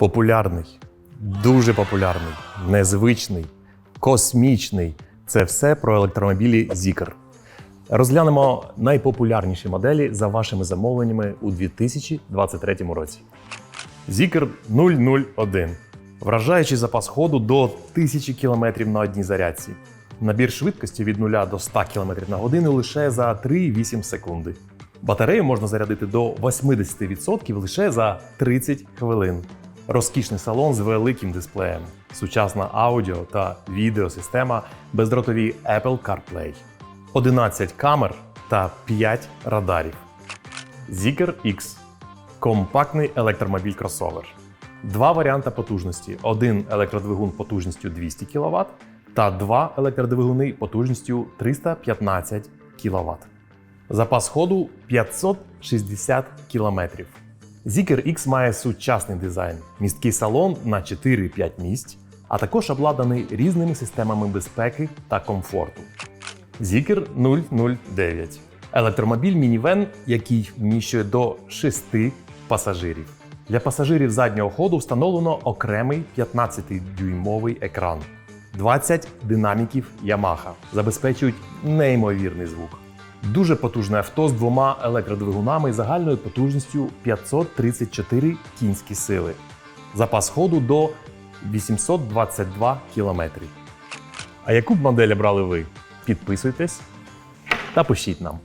Популярний, дуже популярний, незвичний, космічний це все про електромобілі Zikr. Розглянемо найпопулярніші моделі за вашими замовленнями у 2023 році. Zikr 001. Вражаючий запас ходу до 1000 км на одній зарядці. Набір швидкості від 0 до 100 км на годину лише за 3,8 секунди. Батарею можна зарядити до 80% лише за 30 хвилин. Розкішний салон з великим дисплеєм, сучасна аудіо та відеосистема, бездротові Apple CarPlay, 11 камер та 5 радарів. Zikr X компактний електромобіль кросовер. Два варіанти потужності: один електродвигун потужністю 200 кВт та два електродвигуни потужністю 315 кВт. Запас ходу 560 км. Zikr X має сучасний дизайн, місткий салон на 4-5 місць, а також обладнаний різними системами безпеки та комфорту. Zikr 009 електромобіль мінівен, який вміщує до 6 пасажирів. Для пасажирів заднього ходу встановлено окремий 15-дюймовий екран. 20 динаміків Yamaha забезпечують неймовірний звук. Дуже потужне авто з двома електродвигунами загальною потужністю 534 кінські сили. Запас ходу до 822 км. А яку б модель брали ви? Підписуйтесь та пишіть нам.